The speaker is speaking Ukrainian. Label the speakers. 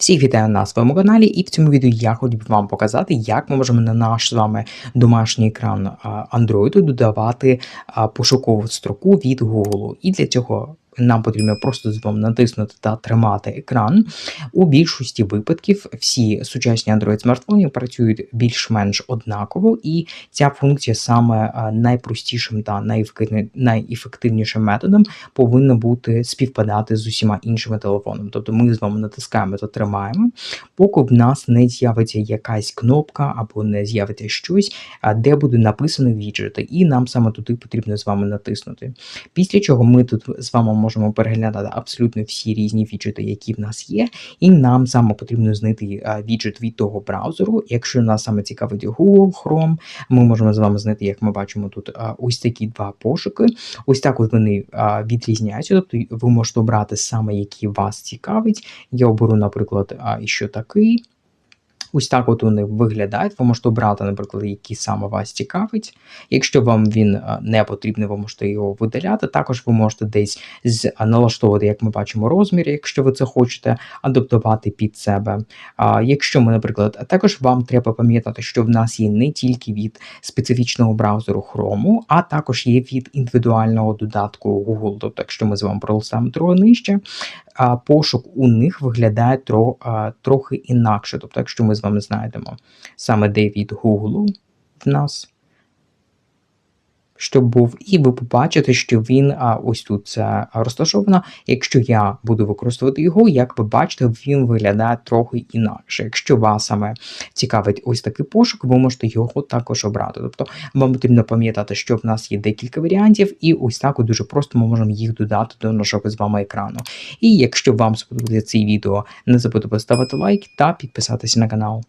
Speaker 1: Всіх вітаю на своєму каналі, і в цьому відео я хотів вам показати, як ми можемо на наш з вами домашній екран Android додавати пошукову строку від Google. І для цього нам потрібно просто з вами натиснути та тримати екран. У більшості випадків всі сучасні Android смартфони працюють більш-менш однаково, і ця функція саме найпростішим та найефективнішим методом повинна бути співпадати з усіма іншими телефонами. Тобто ми з вами натискаємо та тримаємо, поки в нас не з'явиться якась кнопка або не з'явиться щось, де буде написано віджити, і нам саме туди потрібно з вами натиснути. Після чого ми тут з вами можемо переглядати абсолютно всі різні віджити, які в нас є, і нам саме потрібно знайти віджит від того браузеру. Якщо нас саме цікавить Google Chrome, ми можемо з вами знайти, як ми бачимо тут, ось такі два пошуки. Ось так от вони відрізняються. Тобто ви можете обрати саме, який вас цікавить. Я оберу, наприклад, що такий. Ось так от вони виглядають. Ви можете обрати, наприклад, який саме вас цікавить. Якщо вам він не потрібний, ви можете його видаляти. Також ви можете десь з налаштовувати, як ми бачимо, розмір, якщо ви це хочете, адаптувати під себе. Якщо ми, наприклад, також вам треба пам'ятати, що в нас є не тільки від специфічного браузеру Chrome, а також є від індивідуального додатку Google. Тобто, якщо ми з вами пролистаємо трохи нижче, пошук у них виглядає тро, трохи інакше. Тобто, якщо ми з вами знайдемо саме де Google в нас. Щоб був, і ви побачите, що він а, ось тут це розташовано. Якщо я буду використовувати його, як ви бачите, він виглядає трохи інакше. Якщо вас саме цікавить ось такий пошук, ви можете його також обрати. Тобто вам потрібно пам'ятати, що в нас є декілька варіантів, і ось так дуже просто ми можемо їх додати до нашого з вами екрану. І якщо вам сподобається це відео, не забудьте поставити лайк та підписатися на канал.